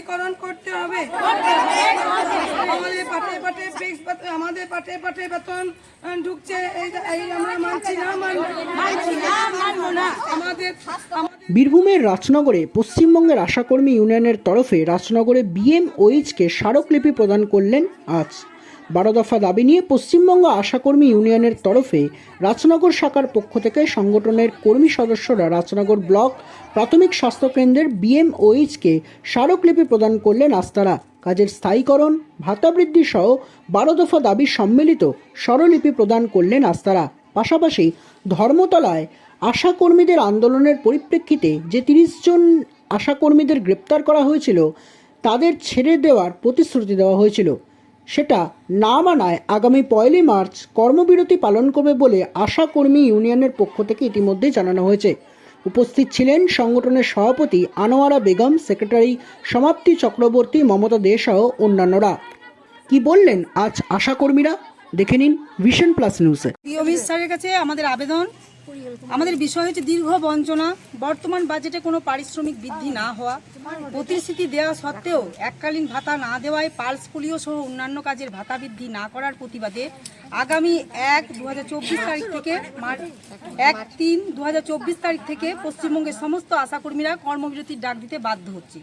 স্থায়ীকরণ করতে হবে। আমাদের পাঠে পাঠে আমাদের পাঠে পাঠে বেতন ঢুকছে। আমরা মানছি না মানবো না। আমাদের বীরভূমের রাজনগরে পশ্চিমবঙ্গের আশাকর্মী ইউনিয়নের তরফে রাজনগরে বিএমওইচকে স্মারকলিপি প্রদান করলেন আজ। বারো দফা দাবি নিয়ে পশ্চিমবঙ্গ আশাকর্মী ইউনিয়নের তরফে রাজনগর শাখার পক্ষ থেকে সংগঠনের কর্মী সদস্যরা রাজনগর ব্লক প্রাথমিক স্বাস্থ্যকেন্দ্রের বিএমওইচকে স্মারকলিপি প্রদান করলেন আস্তারা। কাজের স্থায়ীকরণ, ভাতা বৃদ্ধি সহ বারো দফা দাবি সম্মিলিত স্বরলিপি প্রদান করলেন আস্তারা। পাশাপাশি ধর্মতলায় আশাকর্মীদের আন্দোলনের পরিপ্রেক্ষিতে যে তিরিশ জন আশাকর্মীদের গ্রেপ্তার করা হয়েছিল, তাদের ছেড়ে দেওয়ার প্রতিশ্রুতি দেওয়া হয়েছিল। সেটা না মানায় আগামী পয়লি মার্চ কর্মবিরতি পালন করবে বলে আশাকর্মী ইউনিয়নের পক্ষ থেকে ইতিমধ্যে জানানো হয়েছে। উপস্থিত ছিলেন সংগঠনের সভাপতি আনোয়ারা বেগম, সেক্রেটারি সমাপ্তি চক্রবর্তী মমতা দে সহ অন্যান্যরা। কি বললেন আজ আশাকর্মীরা দেখে নিন ভিশন প্লাস নিউজে। কাছে আমাদের আবেদন। আমাদের বিষয় হচ্ছে দীর্ঘ বঞ্চনা, বর্তমান বাজেটে কোনো পারিশ্রমিক বৃদ্ধি না হওয়া, প্রতিশ্রুতি দেওয়া সত্ত্বেও এককালীন ভাতা না দেওয়ায় পালস পোলিও সহ অন্যান্য কাজের ভাতা বৃদ্ধি না করার প্রতিবাদে আগামী এক দু তারিখ থেকে এক তিন দু তারিখ থেকে পশ্চিমবঙ্গের সমস্ত আশাকর্মীরা কর্মবিরতির ডাক দিতে বাধ্য হচ্ছে।